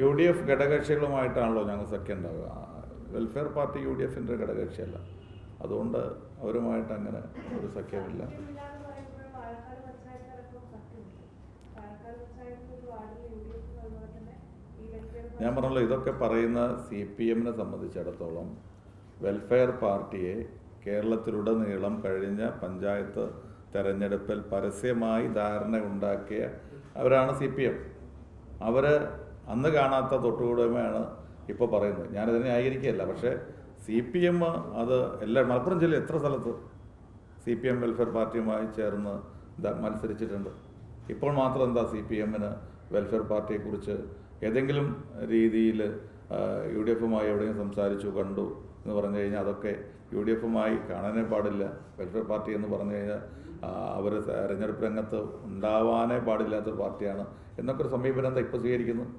U D F ഘടകകക്ഷികളുമായിട്ടാണല്ലോ ഞങ്ങൾ സഖ്യം ഉണ്ടാവുക. വെൽഫെയർ പാർട്ടി യു ഡി എഫിന്റെ ഘടകകക്ഷിയല്ല. അതുകൊണ്ട് അവരുമായിട്ട് അങ്ങനെ ഒരു സഖ്യമില്ല. ഞാൻ പറഞ്ഞല്ലോ ഇതൊക്കെ പറയുന്ന സി പി എമ്മിനെ സംബന്ധിച്ചിടത്തോളം വെൽഫെയർ പാർട്ടിയെ കേരളത്തിലുടനീളം കഴിഞ്ഞ പഞ്ചായത്ത് തെരഞ്ഞെടുപ്പിൽ പരസ്യമായി ധാരണ ഉണ്ടാക്കിയ അവരാണ് സി പി എം. അവർ അന്ന് കാണാത്ത തൊട്ടുകൂടമയാണ് ഇപ്പോൾ പറയുന്നത്. ഞാനതിനെ ന്യായീകരിക്കുകയല്ല. പക്ഷേ സി പി എം അത് എല്ലാ മലപ്പുറം ജില്ലയിൽ എത്ര സ്ഥലത്ത് സി പി എം വെൽഫെയർ പാർട്ടിയുമായി ചേർന്ന് മത്സരിച്ചിട്ടുണ്ട്. ഇപ്പോൾ മാത്രം എന്താ സി പി എമ്മിന് വെൽഫെയർ പാർട്ടിയെക്കുറിച്ച് ഏതെങ്കിലും രീതിയിൽ യു ഡി എഫുമായി എവിടെയെങ്കിലും സംസാരിച്ചു കണ്ടു എന്ന് പറഞ്ഞു കഴിഞ്ഞാൽ അതൊക്കെ യു ഡി എഫുമായി കാണാനേ പാടില്ല. വെൽഫെയർ പാർട്ടി എന്ന് പറഞ്ഞു കഴിഞ്ഞാൽ അവർ തെരഞ്ഞെടുപ്പ് രംഗത്ത് ഉണ്ടാവാനേ പാടില്ലാത്തൊരു പാർട്ടിയാണ്. എന്നൊക്കെ ഒരു സമീപനം എന്താ ഇപ്പോൾ സ്വീകരിക്കുന്നത്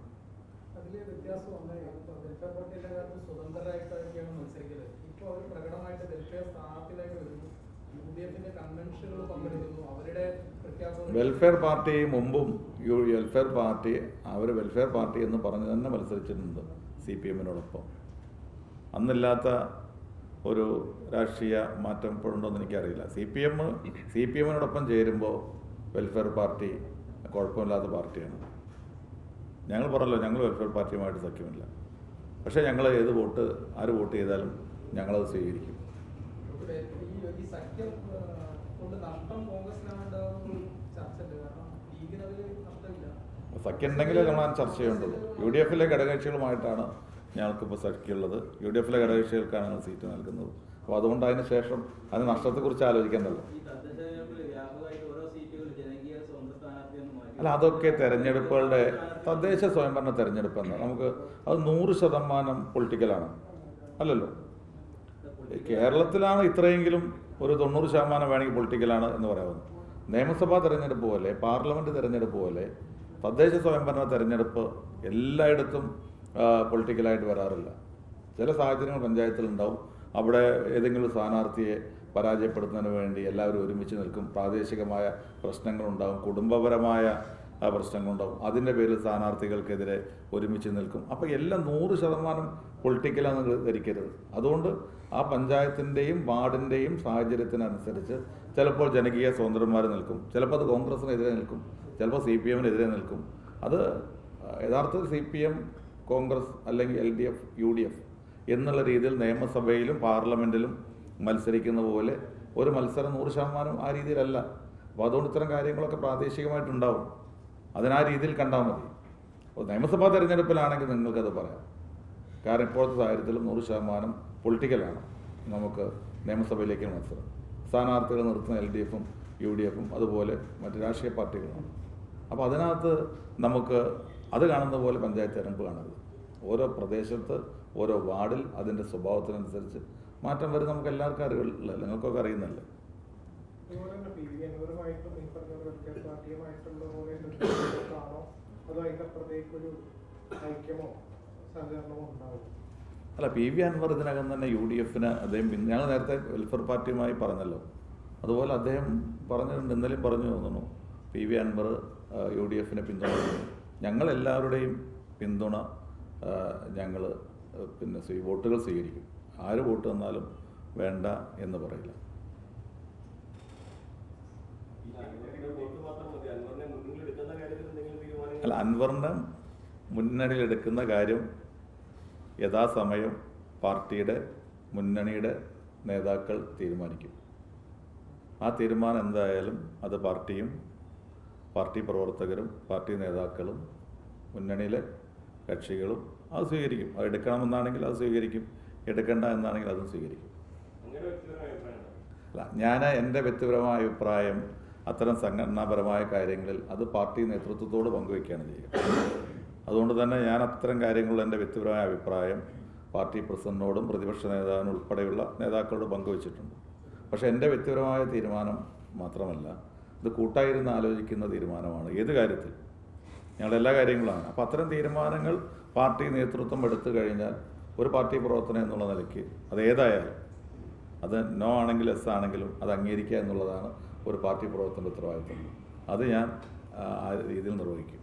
പ്രഖ്യാപനം വെൽഫെയർ പാർട്ടി മുമ്പും യു വെൽഫെയർ പാർട്ടി അവർ വെൽഫെയർ പാർട്ടി എന്ന് പറഞ്ഞ് തന്നെ മത്സരിച്ചിട്ടുണ്ട് സി പി എമ്മിനോടൊപ്പം. അന്നില്ലാത്ത ഒരു രാഷ്ട്രീയ മാറ്റം ഇപ്പോഴുണ്ടോയെന്ന് എനിക്കറിയില്ല. C P M C P എമ്മിനോടൊപ്പം ചേരുമ്പോൾ വെൽഫെയർ പാർട്ടി കുഴപ്പമില്ലാത്ത പാർട്ടിയാണ്. ഞങ്ങൾ പറഞ്ഞല്ലോ ഞങ്ങൾ വെൽഫെയർ പാർട്ടിയുമായിട്ട് സഖ്യമില്ല. പക്ഷേ ഞങ്ങൾ ഏത് വോട്ട് ആര് വോട്ട് ചെയ്താലും ഞങ്ങളത് സ്വീകരിക്കും. സഖ്യം ഉണ്ടെങ്കിലേ നമ്മൾ ചർച്ച ചെയ്യേണ്ടത് യു ഡി എഫിലെ ഘടകകക്ഷികളുമായിട്ടാണ് ഞങ്ങൾക്കിപ്പോൾ സഖ്യമുള്ളത് യു ഡി എഫിലെ ഘടകകക്ഷികൾക്കാണ് ഞങ്ങൾ സീറ്റ് നൽകുന്നത്. അപ്പോൾ അതുകൊണ്ട് അതിന് ശേഷം അതിന് നഷ്ടത്തെക്കുറിച്ച് ആലോചിക്കേണ്ടല്ലോ. അല്ല അതൊക്കെ തെരഞ്ഞെടുപ്പുകളുടെ തദ്ദേശ സ്വയംഭരണ തെരഞ്ഞെടുപ്പ് എന്ന്. നമുക്ക് അത് നൂറ് ശതമാനം പൊളിറ്റിക്കലാണ്. അല്ലല്ലോ? കേരളത്തിലാണ് ഇത്രയെങ്കിലും ഒരു തൊണ്ണൂറ് ശതമാനം വേണമെങ്കിൽ പൊളിറ്റിക്കലാണ് എന്ന് പറയാവുന്നത്. നിയമസഭാ തെരഞ്ഞെടുപ്പ് പോലെ പാർലമെന്റ് തെരഞ്ഞെടുപ്പ് പോലെ തദ്ദേശ സ്വയംഭരണ തെരഞ്ഞെടുപ്പ് എല്ലായിടത്തും പൊളിറ്റിക്കലായിട്ട് വരാറില്ല. ചില സാഹചര്യങ്ങൾ പഞ്ചായത്തിലുണ്ടാവും. അവിടെ ഏതെങ്കിലും സ്ഥാനാർത്ഥിയെ പരാജയപ്പെടുത്തുന്നതിന് വേണ്ടി എല്ലാവരും ഒരുമിച്ച് നിൽക്കും. പ്രാദേശികമായ പ്രശ്നങ്ങളുണ്ടാവും. കുടുംബപരമായ പ്രശ്നങ്ങളുണ്ടാവും. അതിന്റെ പേരിൽ സ്ഥാനാർത്ഥികൾക്കെതിരെ ഒരുമിച്ച് നിൽക്കും. അപ്പോൾ എല്ലാം നൂറ് ശതമാനം പൊളിറ്റിക്കലാണെന്ന് ധരിക്കരുത്. അതുകൊണ്ട് ആ പഞ്ചായത്തിന്റെയും വാർഡിന്റെയും സാഹചര്യത്തിനനുസരിച്ച് ചിലപ്പോൾ ജനകീയ സ്വതന്ത്രന്മാർ നിൽക്കും. ചിലപ്പോൾ അത് കോൺഗ്രസിനെതിരെ നിൽക്കും. ചിലപ്പോൾ സി പി എമ്മിനെതിരെ നിൽക്കും. അത് യഥാർത്ഥത്തിൽ സി പി എം കോൺഗ്രസ് അല്ലെങ്കിൽ L D F U D F എന്നുള്ള രീതിയിൽ നിയമസഭയിലും പാർലമെന്റിലും മത്സരിക്കുന്ന പോലെ ഒരു മത്സരം നൂറ് ശതമാനം ആ രീതിയിലല്ല. അപ്പോൾ അതുകൊണ്ട് ഇത്തരം കാര്യങ്ങളൊക്കെ പ്രാദേശികമായിട്ടുണ്ടാവും. അതിനാ രീതിയിൽ കണ്ടാൽ മതി. അപ്പോൾ നിയമസഭാ തിരഞ്ഞെടുപ്പിലാണെങ്കിൽ നിങ്ങൾക്കത് പറയാം. കാരണം ഇപ്പോഴത്തെ സാഹചര്യത്തിൽ നൂറ് ശതമാനം പൊളിറ്റിക്കലാണ് നമുക്ക് നിയമസഭയിലേക്ക് മത്സരം. സ്ഥാനാർത്ഥികൾ നിർത്തുന്ന എൽ ഡി എഫും യു ഡി എഫും അതുപോലെ മറ്റ് രാഷ്ട്രീയ പാർട്ടികളാണ്. അപ്പോൾ അതിനകത്ത് നമുക്ക് അത് കാണുന്ന പോലെ പഞ്ചായത്ത് തെരഞ്ഞെടുപ്പ് കാണരുത്. ഓരോ പ്രദേശത്ത് ഓരോ വാർഡിൽ അതിന്റെ സ്വഭാവത്തിനനുസരിച്ച് മാറ്റം വരും നമുക്ക് എല്ലാവർക്കും അറിവുള്ള നിങ്ങൾക്കൊക്കെ അറിയുന്നല്ലേ അല്ല പി വി അൻവർ ഇതിനകം തന്നെ യു ഡി എഫിന് അദ്ദേഹം ഞങ്ങൾ നേരത്തെ വെൽഫെയർ പാർട്ടിയുമായി പറഞ്ഞല്ലോ. അതുപോലെ അദ്ദേഹം പറഞ്ഞിട്ടുണ്ട് ഇന്നലെയും പറഞ്ഞു തോന്നുന്നു. P V Anvar U D എഫിനെ പിന്തുണക്കുന്നു ഞങ്ങളെല്ലാവരുടെയും പിന്തുണ ഞങ്ങൾ പിന്നെ സ്വീ- വോട്ടുകൾ സ്വീകരിക്കും. ആര് വോട്ട് തന്നാലും വേണ്ട എന്ന് പറയില്ല. അല്ല അൻവറിനെ മുന്നണിയിലെടുക്കുന്ന കാര്യം യഥാസമയം പാർട്ടിയുടെ മുന്നണിയുടെ നേതാക്കൾ തീരുമാനിക്കും. ആ തീരുമാനം എന്തായാലും അത് പാർട്ടിയും പാർട്ടി പ്രവർത്തകരും പാർട്ടി നേതാക്കളും മുന്നണിയിലെ കക്ഷികളും അത് സ്വീകരിക്കും. അത് എടുക്കണമെന്നാണെങ്കിൽ അത് സ്വീകരിക്കും. എടുക്കണ്ട എന്നാണെങ്കിൽ അതും സ്വീകരിക്കും. അല്ല ഞാൻ എന്റെ വ്യക്തിപരമായ അഭിപ്രായം അത്തരം സംഘടനാപരമായ കാര്യങ്ങളിൽ അത് പാർട്ടി നേതൃത്വത്തോട് പങ്കുവയ്ക്കുകയാണ് ചെയ്യുക. അതുകൊണ്ട് തന്നെ ഞാൻ അത്തരം കാര്യങ്ങളിൽ എന്റെ വ്യക്തിപരമായ അഭിപ്രായം പാർട്ടി പ്രസിഡന്റിനോടും പ്രതിപക്ഷ നേതാവിനും ഉൾപ്പെടെയുള്ള നേതാക്കളോട് പങ്കുവച്ചിട്ടുണ്ട്. പക്ഷേ എന്റെ വ്യക്തിപരമായ തീരുമാനം മാത്രമല്ല ഇത് കൂട്ടായിരുന്ന് ആലോചിക്കുന്ന തീരുമാനമാണ്. ഏത് കാര്യത്തിൽ? ഞങ്ങളുടെ എല്ലാ കാര്യങ്ങളാണ്. അപ്പോൾ അത്തരം തീരുമാനങ്ങൾ പാർട്ടി നേതൃത്വം എടുത്തു കഴിഞ്ഞാൽ ഒരു പാർട്ടി പ്രവർത്തനം എന്നുള്ള നിലയ്ക്ക് അത് ഏതായാലും അത് നോ ആണെങ്കിലും എസ് ആണെങ്കിലും അത് അംഗീകരിക്കുക എന്നുള്ളതാണ് ഒരു പാർട്ടി പ്രവർത്തനത്തിന്റെ ഉത്തരവാദിത്വം. അത് ഞാൻ ആ രീതിയിൽ നിർവഹിക്കും.